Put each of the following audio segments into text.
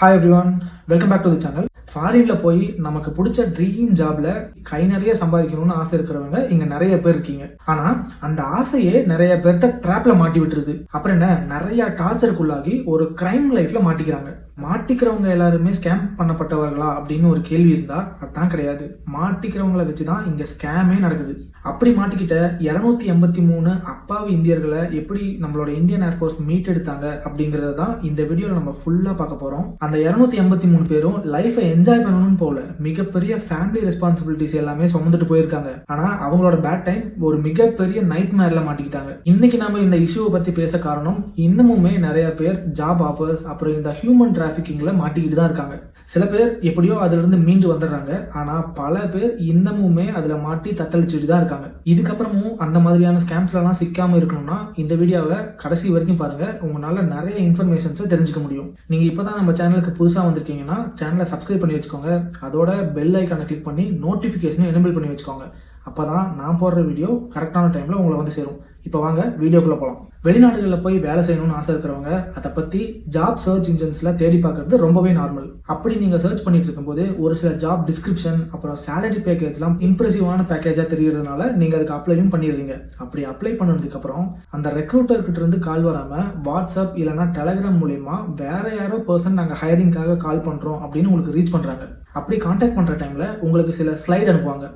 Hi everyone welcome back to the channel ஃபாரின்ல போய் நமக்கு பிடிச்ச ட்ரீம் ஜாப்ல கை நிறைய சம்பாதிக்கணும்னு ஆசை இருக்கிறவங்க இங்க நிறைய பேர் இருக்கீங்க. ஆனா அந்த ஆசையே நிறைய பேர்த்த ட்ராப்ல மாட்டி விட்டுருது. அப்புறம் என்ன? நிறைய டார்ச்சருக்குள்ளாகி ஒரு கிரைம் லைஃப்ல மாட்டிக்கிறாங்க. மாட்டிக்கிறவங்க எல்லாருமே ஸ்கேம் பண்ணப்பட்டவர்களா அப்படின்னு ஒரு கேள்வி இருந்தா அதான் கிடையாது. மாட்டிக்கிறவங்கள வச்சுதான் இங்க ஸ்கேமே நடக்குது. அப்படி மாட்டிக்கிட்ட இரநூத்தி எண்பத்தி மூணு அப்பாவி இந்தியர்களை எப்படி நம்மளோட இந்தியன் ஏர்ஃபோர்ஸ் மீட் எடுத்தாங்க அப்படிங்கறத தான் இந்த வீடியோவில் நம்ம ஃபுல்லாக பார்க்க போகிறோம் அந்த இரநூத்தி எண்பத்தி மூணு பேரும் லைஃபை என்ஜாய் பண்ணணும்னு போல மிகப்பெரிய ஃபேமிலி ரெஸ்பான்சிபிலிட்டிஸ் எல்லாமே சுமந்துட்டு போயிருக்காங்க. ஆனால் அவங்களோட பேட் டைம் ஒரு மிகப்பெரிய நைட் மேரில் மாட்டிக்கிட்டாங்க. இன்னைக்கு நம்ம இந்த இஷ்யூவை பற்றி பேச காரணம் இன்னமுமே நிறைய பேர் ஜாப் ஆஃபர்ஸ் அப்புறம் இந்த ஹியூமன் டிராஃபிக்கிங்கில் மாட்டிக்கிட்டு தான் இருக்காங்க. சில பேர் எப்படியோ அதுலேருந்து மீண்டு வந்துடுறாங்க. ஆனால் பல பேர் இன்னமுமே அதில் மாட்டி தத்தளிச்சுட்டு தான் இருக்காங்க. இதுக்கப்புறமும் அந்த மாதிரியான ஸ்கேம்ஸ்லாம் சிக்காமல் இருக்கணும்னா இந்த வீடியோவை கடைசி வரைக்கும் பாருங்கள் உங்களால் நிறைய இன்ஃபர்மேஷன்ஸை தெரிஞ்சுக்க முடியும். நீங்கள் இப்போ தான் நம்ம சேனலுக்கு புதுசாக வந்திருக்கீங்கன்னா சேனலை சப்ஸ்கிரைப் பண்ணி வச்சுக்கோங்க. அதோட பெல் ஐக்கானை கிளிக் பண்ணி நோட்டிஃபிகேஷனை எனபிள் பண்ணி வச்சுக்கோங்க. அப்போ தான் நான் போடுற வீடியோ கரெக்டான டைமில் உங்களை வந்து சேரும். இப்போ வாங்க வீடியோக்குள்ளே போகலாம் வெளிநாடுகளில் போய் வேலை செய்யணும்னு ஆசை இருக்கிறவங்க அதை பற்றி ஜாப் சர்ச் இன்ஜின்ஸில் தேடி பார்க்கறது ரொம்பவே நார்மல் அப்படி நீங்கள் சர்ச் பண்ணிட்டு இருக்கும்போது ஒரு சில ஜாப் டிஸ்கிரிப்ஷன் அப்புறம் சேலரி பேக்கேஜ்லாம் இம்ப்ரெசிவான பேக்கேஜாக தெரியறதுனால நீங்கள் அதுக்கு அப்ளையும் பண்ணிடுறீங்க. அப்படி அப்ளை பண்ணதுக்கப்புறம் அந்த ரெக்ரூட்டர்கிட்ட இருந்து கால் வராமல் வாட்ஸ்அப் இல்லைனா டெலகிராம் மூலயமா வேற யாரோ பர்சன் நாங்கள் ஹையரிங்காக கால் பண்ணுறோம் அப்படின்னு உங்களுக்கு ரீச் பண்ணுறாங்க அப்படி காண்டாக்ட் பண்ணுற டைமில் உங்களுக்கு சில ஸ்லைடு அனுப்புவாங்க.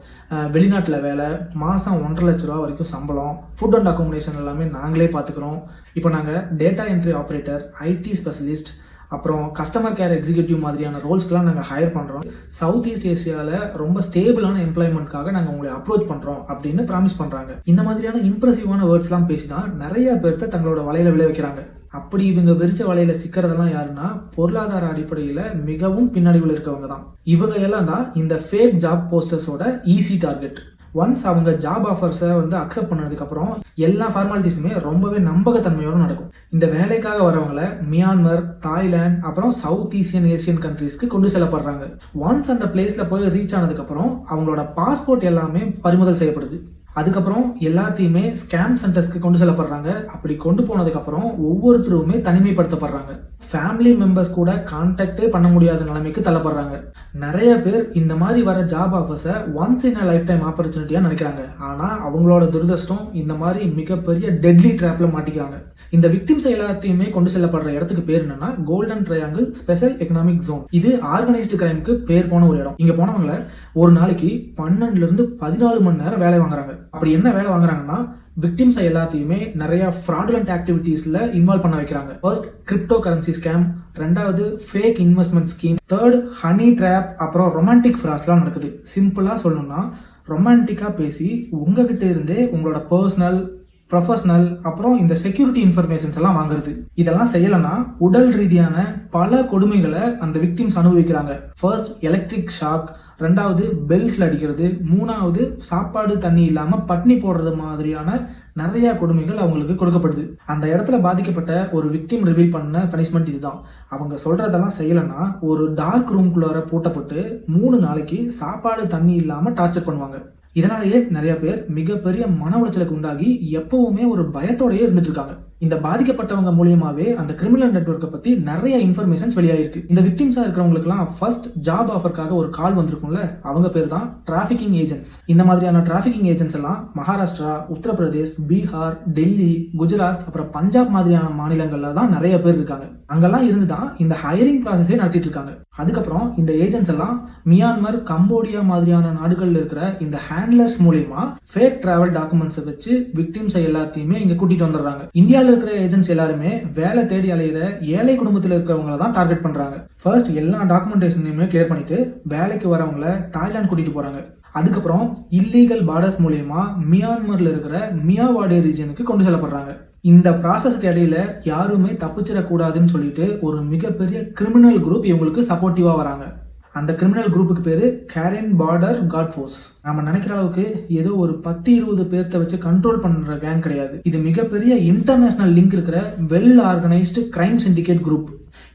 வெளிநாட்டில் வேலை மாதம் ஒன்றரை லட்ச ரூபா வரைக்கும் சம்பளம் ஃபுட் அண்ட் அக்காமடேஷன் எல்லாமே நாங்களே பார்த்துக்குறோம் இப்போ நாங்கள் data entry operator IT specialist அப்புறம் கஸ்டமர் கேர் எக்ஸிக்யூட்டிவ் மாதிரியான ரோல்ஸ்க்கெலாம் நாங்கள் ஹையர் பண்ணுறோம் சவுத் ஈஸ்ட் ஏஷியாவில் ரொம்ப ஸ்டேபிளான எம்ப்ளாய்மெண்ட்காக நாங்கள் உங்களை அப்ரோச் பண்ணுறோம் அப்படின்னு ப்ராமிஸ் பண்ணுறாங்க இந்த மாதிரியான இம்ப்ரெசிவான வேர்ட்ஸ்லாம் பேசி தான் நிறைய பேர்த்த தங்களோட வலையில விளைவிக்கிறாங்க. அப்படி இவங்க விரிச்ச வலையில சிக்கிறதெல்லாம் யாருன்னா பொருளாதார அடிப்படையில் மிகவும் பின்னடைவில் இருக்கவங்க தான் இவங்க எல்லாம் தான் இந்த ஃபேக் ஜாப் போஸ்டர்ஸோட ஈஸி டார்கெட் ஒன்ஸ் அவங்க ஜாப் ஆஃபர்ஸை வந்து அக்செப்ட் பண்ணதுக்கப்புறம் எல்லா ஃபார்மாலிட்டிஸுமே ரொம்பவே நம்பகத்தன்மையோடு நடக்கும். இந்த வேலைக்காக வரவங்கள மியான்மர் தாய்லாந்து அப்புறம் சவுத் ஈஸ்டியன் ஏசியன் கண்ட்ரீஸ்க்கு கொண்டு செல்லப்படுறாங்க. ஒன்ஸ் அந்த பிளேஸில் போய் ரீச் ஆனதுக்கப்புறம் அவங்களோட பாஸ்போர்ட் எல்லாமே பறிமுதல் செய்யப்படுது. அதுக்கப்புறம் எல்லாத்தையுமே ஸ்கேம் சென்டர்ஸ்க்கு கொண்டு செல்லப்படுறாங்க. அப்படி கொண்டு போனதுக்கப்புறம் ஒவ்வொருத்தருமே தனிமைப்படுத்தப்படுறாங்க. ஃபேமிலி மெம்பர்ஸ் கூட கான்டாக்டே பண்ண முடியாத நிலைமைக்கு தள்ளப்படுறாங்க. நிறைய பேர் இந்த மாதிரி வர ஜாப் ஆஃபர்ஸை once in a life time ஆப்பர்ச்சுனிட்டியாக நினைக்கிறாங்க. ஆனால் அவங்களோட துரதிருஷ்டம் இந்த மாதிரி மிகப்பெரிய டெட்லி ட்ராப்பில் மாட்டிக்கிறாங்க. இந்த விக்டிம்ஸ் எல்லாத்தையுமே கொண்டு செல்லப்படுற இடத்துக்கு பேர் என்னன்னா golden triangle special economic zone இது ஆர்கனைஸ்டு கிரைமுக்கு பேர் போன ஒரு இடம். இங்க போனவங்கள ஒரு நாளைக்கு பன்னெண்டுல இருந்து பதினாலு மணி நேரம் வேலை வாங்குறாங்க. அப்படி என்ன வேலை வாங்குறாங்கன்னா விக்டிம்ஸை எல்லாத்தையுமே நிறைய ஃப்ராடுலண்ட் ஆக்டிவிட்டீஸில் இன்வால்வ் பண்ண வைக்கிறாங்க. ஃபர்ஸ்ட் கிரிப்டோ கரன்சி ஸ்கேம் ரெண்டாவது fake investment scheme third honey trap அப்புறம் ரொமான்டிக் ஃப்ராட்ஸ்லாம் நடக்குது. சிம்பிளாக சொல்லணும்னா ரொமான்டிக்காக பேசி உங்ககிட்ட இருந்தே உங்களோட பர்சனல் ப்ரொஃபஷனல் அப்புறம் இந்த செக்யூரிட்டி இன்ஃபர்மேஷன்ஸ் எல்லாம் வாங்குறது. இதெல்லாம் செய்யலைன்னா உடல் ரீதியான பல கொடுமைகளை அந்த விக்டிம்ஸ் அனுபவிக்கிறாங்க. ஃபர்ஸ்ட் எலக்ட்ரிக் ஷாக் ரெண்டாவது பெல்ட்ல அடிக்கிறது. மூணாவது சாப்பாடு தண்ணி இல்லாமல் பட்னி போடுறது மாதிரியான நிறைய கொடுமைகள் அவங்களுக்கு கொடுக்கப்படுது. அந்த இடத்துல பாதிக்கப்பட்ட ஒரு விக்டிம் ரிவீல் பண்ண பனிஷ்மெண்ட் இதுதான். அவங்க சொல்றதெல்லாம் செய்யலைன்னா ஒரு டார்க் ரூம்குள்ளார பூட்டப்பட்டு மூணு நாளைக்கு சாப்பாடு தண்ணி இல்லாமல் டார்ச்சர் பண்ணுவாங்க. இதனாலேயே நிறைய பேர் மிகப்பெரிய மன உளைச்சலுக்கு உண்டாகி எப்பவுமே ஒரு பயத்தோடையே இருந்துட்டு இருக்காங்க. இந்த பாதிக்கப்பட்டவங்க மூலியமாவே அந்த கிரிமினல் நெட்ஒர்க்கை பத்தி நிறைய இன்ஃபர்மேஷன்ஸ் வெளியாயிருக்கு. இந்த விக்டிம்ஸா இருக்கிறவங்களுக்குலாம் ஃபர்ஸ்ட் ஜாப் ஆஃபருக்காக ஒரு கால் வந்திருக்கும்ல அவங்க பேர் தான் டிராஃபிக்கிங் ஏஜென்ட்ஸ் இந்த மாதிரியான டிராஃபிக்கிங் ஏஜென்ட்ஸ் எல்லாம் மகாராஷ்டிரா உத்தரப்பிரதேஷ் பீகார் டெல்லி குஜராத் அப்புறம் பஞ்சாப் மாதிரியான மாநிலங்கள்ல தான் நிறைய பேர் இருக்காங்க. அங்கெல்லாம் இருந்து தான் இந்த ஹையரிங் ப்ராசஸே நடத்திட்டு இருக்காங்க. அதுக்கப்புறம் இந்த ஏஜென்ட்ஸ் எல்லாம் மியான்மர் கம்போடியா மாதிரியான நாடுகள்ல இருக்கிற இந்த ஹேண்ட்லர்ஸ் மூலியமா ஃபேக் டிராவல் டாக்குமெண்ட்ஸை வச்சு விக்டிம்ஸை எல்லாத்தையுமே இங்க கூட்டிட்டு வந்துடுறாங்க. இந்தியாவில் இருக்கிற ஏஜென்ட்ஸ் எல்லாருமே வேலை தேடி அலையிற ஏழை குடும்பத்தில் இருக்கிறவங்கள தான் டார்கெட் பண்ணுறாங்க ஃபர்ஸ்ட் எல்லா டாக்குமெண்டேஷனையுமே கிளியர் பண்ணிட்டு வேலைக்கு வரவங்கள தாய்லாந்து கூட்டிட்டு போகிறாங்க அதுக்கப்புறம் இல்லீகல் பார்டர்ஸ் மூலயமா மியான்மரில் இருக்கிற மியாவாடி ரீஜனுக்கு கொண்டு செல்லப்படுறாங்க. இந்த ப்ராசஸ்க்கு இடையில யாருமே தப்பிச்சிடக்கூடாதுன்னு சொல்லிட்டு ஒரு மிகப்பெரிய கிரிமினல் குரூப் இவங்களுக்கு சப்போர்ட்டிவாக வராங்க. அந்த கிரிமினல் குரூப்புக்கு பேர் கேரன் பார்டர் காட் ஃபோர்ஸ் நம்ம நினைக்கிற அளவுக்கு ஏதோ ஒரு பத்து இருபது பேர்த்த வச்சு கண்ட்ரோல் பண்ணுற கேங் கிடையாது. இது மிகப்பெரிய இன்டர்நேஷனல் லிங்க் இருக்கிற well organised crime syndicate group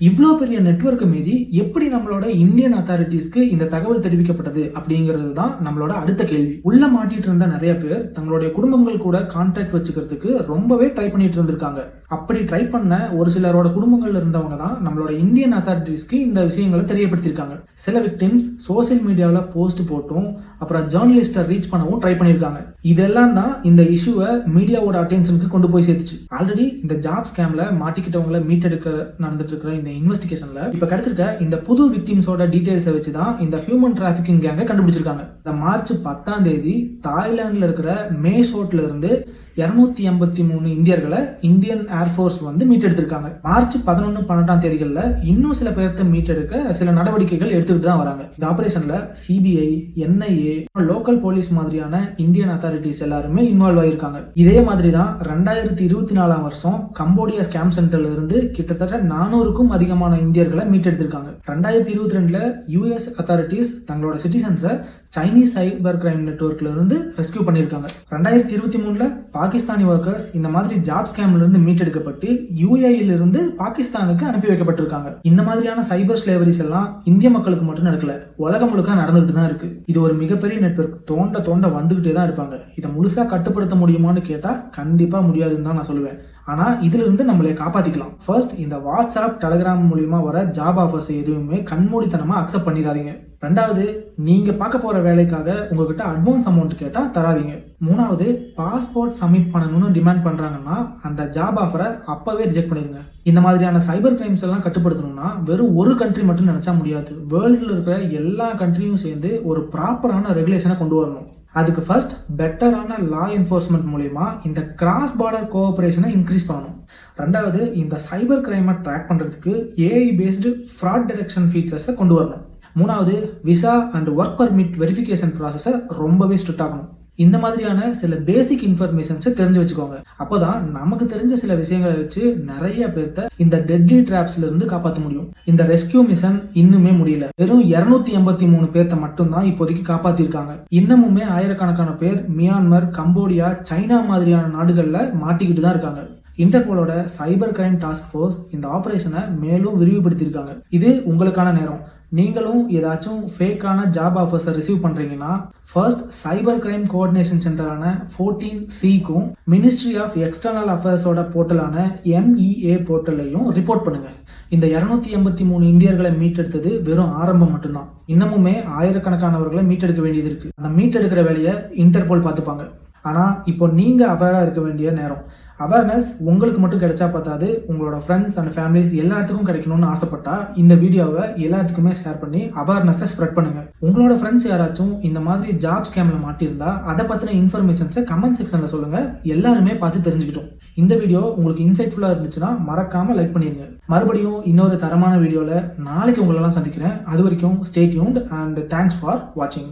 இவ்வளோ பெரிய நெட்வொர்க்கை மீறி எப்படி நம்மளோட இந்தியன் அத்தாரிட்டிஸ்க்கு இந்த தகவல் தெரிவிக்கப்பட்டது அப்படிங்கிறது தான் நம்மளோட அடுத்த கேள்வி. உள்ள மாட்டிட்டு இருந்த நிறைய பேர் தங்களுடைய குடும்பங்கள் கூட கான்டாக்ட் வச்சுக்கிறதுக்கு ரொம்பவே ட்ரை பண்ணிட்டு இருந்திருக்காங்க. அப்படி ட்ரை பண்ண ஒரு சிலரோட குடும்பங்கள்ல இருந்தவங்க தான் நம்மளோட இந்தியன் அத்தாரிட்டிஸ்க்கு இந்த விஷயங்களை தெரியப்படுத்தியிருக்காங்க. சில விக்டிம்ஸ் சோஷியல் மீடியாவில் போஸ்ட் போட்டும் அப்புறம் ஜேர்னலிஸ்டை ரீச் பண்ணவும் ட்ரை பண்ணியிருக்காங்க. இதெல்லாம் தான் இந்த இஷ்யூவை மீடியாவோட அட்டென்ஷனுக்கு கொண்டு போய் சேர்த்துச்சு. ஆல்ரெடி இந்த ஜாப் ஸ்கேம்ல மாட்டிக்கிட்டவங்கள மீட் எடுக்க நடந்துட்டு இருக்கிற இந்த இன்வெஸ்டிகேஷன்ல இப்ப கிடைச்சிருக்க இந்த புது விக்டிம்ஸோட டீடைல்ஸை வச்சு தான் இந்த ஹியூமன் டிராஃபிக்கிங் கேங்கை கண்டுபிடிச்சிருக்காங்க. இந்த மார்ச் பத்தாம் தேதி தாய்லாந்துல இருக்கிற மேஷோட்ல இருந்து இரநூத்தி எண்பத்தி மூணு இந்தியர்களை இந்தியன் ஏர்ஃபோர்ஸ் வந்து மீட்டெடுத்திருக்காங்க. மார்ச் பதினொன்று பன்னெண்டாம் தேதிகளில் இன்னும் சில பேர்த்த மீட்டெடுக்க சில நடவடிக்கைகள் எடுத்துக்கிட்டு தான் வராங்க. இந்த ஆபரேஷன்ல சிபிஐ என்ஐஏ லோக்கல் போலீஸ் மாதிரியான இந்தியன் அத்தாரிட்டிஸ் எல்லாருமே இன்வால்வ் ஆயிருக்காங்க. இதே மாதிரி தான் ரெண்டாயிரத்தி இருபத்தி நாலாம் வருஷம் கம்போடியா ஸ்கேம் சென்டர்ல இருந்து கிட்டத்தட்ட நானூறுக்கும் அதிகமான இந்தியர்களை மீட்டெடுத்திருக்காங்க. ரெண்டாயிரத்தி இருபத்தி ரெண்டுல யூஎஸ் அத்தாரிட்டிஸ் தங்களோட சிட்டிசன்ஸை சைனீஸ் சைபர் கிரைம் நெட்ஒர்க்ல இருந்து ரெஸ்கியூ பண்ணியிருக்காங்க. ரெண்டாயிரத்தி இருபத்தி மூணுல பாகிஸ்தானி ஒர்க்கர்ஸ் இந்த மாதிரி ஜாப் ஸ்கேம்ல இருந்து மீட்டெடுக்கப்பட்டு யூஏஇல இருந்து பாகிஸ்தானுக்கு அனுப்பி வைக்கப்பட்டிருக்காங்க. இந்த மாதிரியான சைபர் ஸ்லேவரிஸ் எல்லாம் இந்திய மக்களுக்கு மட்டும் நடக்கல. உலகம் முழுக்க நடந்துகிட்டு தான் இருக்கு. இது ஒரு மிகப்பெரிய நெட்வொர்க் தோண்ட தோண்ட வந்துகிட்டே தான் இருப்பாங்க. இதை முழுசா கட்டுப்படுத்த முடியுமான்னு கேட்டா கண்டிப்பா முடியாதுன்னு தான் நான் சொல்லுவேன். ஆனால் இதிலிருந்து நம்மளை காப்பாற்றிக்கலாம் ஃபர்ஸ்ட் இந்த வாட்ஸ்அப் டெலகிராம் மூலிமா வர ஜாப் ஆஃபர்ஸ் எதுவுமே கண்மூடித்தனமாக அக்செப்ட் பண்ணிடாதீங்க. ரெண்டாவது நீங்கள் பார்க்க போகிற வேலைக்காக உங்ககிட்ட அட்வான்ஸ் அமௌண்ட் கேட்டால் தராதீங்க. மூணாவது பாஸ்போர்ட் சப்மிட் பண்ணணும்னு டிமாண்ட் பண்ணுறாங்கன்னா அந்த ஜாப் ஆஃபரை அப்போவே ரிஜெக்ட் பண்ணிடுங்க. இந்த மாதிரியான சைபர் கிரைம்ஸ் எல்லாம் கட்டுப்படுத்தணும்னா வெறும் ஒரு கண்ட்ரி மட்டும் நினச்சா முடியாது. வேர்ல்டில் இருக்கிற எல்லா கண்ட்ரியும் சேர்ந்து ஒரு ப்ராப்பரான ரெகுலேஷனை கொண்டு வரணும். அதுக்கு ஃபர்ஸ்ட் பெட்டரான லா என்ஃபோர்ஸ்மெண்ட் மூலிமா இந்த கிராஸ் பார்டர் கோஆப்ரேஷனை இன்க்ரீஸ் பண்ணணும். ரெண்டாவது இந்த சைபர் கிரைமை ட்ராக் பண்ணுறதுக்கு ஏஐ பேஸ்டு ஃப்ராட் டிடெக்ஷன் ஃபீச்சர்ஸை கொண்டு வரணும். மூணாவது visa and work permit verification ப்ராசஸை ரொம்பவே ஸ்ட்ரிக்ட் ஆகணும் இந்த மாதிரியான சில பேசிக் இன்ஃபர்மேஷன்ஸை தெரிஞ்சு வச்சுக்கோங்க. அப்போ தான் நமக்கு தெரிஞ்ச சில விஷயங்களை வச்சு நிறைய பேர்த்த இந்த டெட்லி டிராப்ஸ்ல இருந்து காப்பாற்ற முடியும். இந்த ரெஸ்கியூ மிஷன் இன்னுமே முடியல. வெறும் இருநூத்தி எண்பத்தி மூணு பேர்த்த மட்டும்தான் இப்போதைக்கு காப்பாத்திருக்காங்க. இன்னமுமே ஆயிரக்கணக்கான பேர் மியான்மர் கம்போடியா சைனா மாதிரியான நாடுகள்ல மாட்டிக்கிட்டு தான் இருக்காங்க. இன்டர்போலோட சைபர் கிரைம் டாஸ்க் ஃபோர்ஸ் இந்த ஆபரேஷனை மேலும் விரிவுபடுத்தியிருக்காங்க. இது உங்களுக்கான நேரம். நீங்களும் ஏதாச்சும் ஃபேக்கான ஜாப் ஆஃபர்ஸை ரிசீவ் பண்ணுறீங்கன்னா ஃபர்ஸ்ட் சைபர் கிரைம் கோஆர்டினேஷன் சென்டரான ஃபோர்டீன் சிக்கும் மினிஸ்ட்ரி ஆஃப் எக்ஸ்டர்னல் அஃபேர்ஸோட போர்ட்டலான எம்இஏ போர்ட்டலையும் ரிப்போர்ட் பண்ணுங்கள் இந்த இரநூத்தி எண்பத்தி மூணு இந்தியர்களை மீட்டெடுத்தது வெறும் ஆரம்பம் மட்டும்தான். இன்னமுமே ஆயிரக்கணக்கானவர்களை மீட்டெடுக்க வேண்டியது இருக்குது அந்த மீட்டெடுக்கிற வேலையை இன்டர்போல் பார்த்துப்பாங்க. ஆனால் இப்போ நீங்கள் அவேராக இருக்க வேண்டிய நேரம். அவேர்னஸ் உங்களுக்கு மட்டும் கிடைச்சா பார்த்தாது உங்களோட ஃப்ரெண்ட்ஸ் அண்ட் ஃபேமிலிஸ் எல்லாத்துக்கும் கிடைக்கணும்னு ஆசைப்பட்டா இந்த வீடியோவை எல்லாத்துக்குமே ஷேர் பண்ணி அவேர்னஸை ஸ்ப்ரெட் பண்ணுங்க. உங்களோட ஃப்ரெண்ட்ஸ் யாராச்சும் இந்த மாதிரி ஜாப் ஸ்கேமில் மாட்டியிருந்தா அதை பற்றின இன்ஃபர்மேஷன்ஸை கமெண்ட் செக்ஷனில் சொல்லுங்க. எல்லாருமே பார்த்து தெரிஞ்சுக்கிட்டோம். இந்த வீடியோ உங்களுக்கு இன்சைட்ஃபுல்லாக இருந்துச்சுன்னா மறக்காம லைக் பண்ணிடுங்க மறுபடியும் இன்னொரு தரமான வீடியோவில் நாளைக்கு உங்களெல்லாம் சந்திக்கிறேன். அது வரைக்கும் ஸ்டேட்யூன்ட் அண்ட் தேங்க்ஸ் ஃபார் வாட்சிங்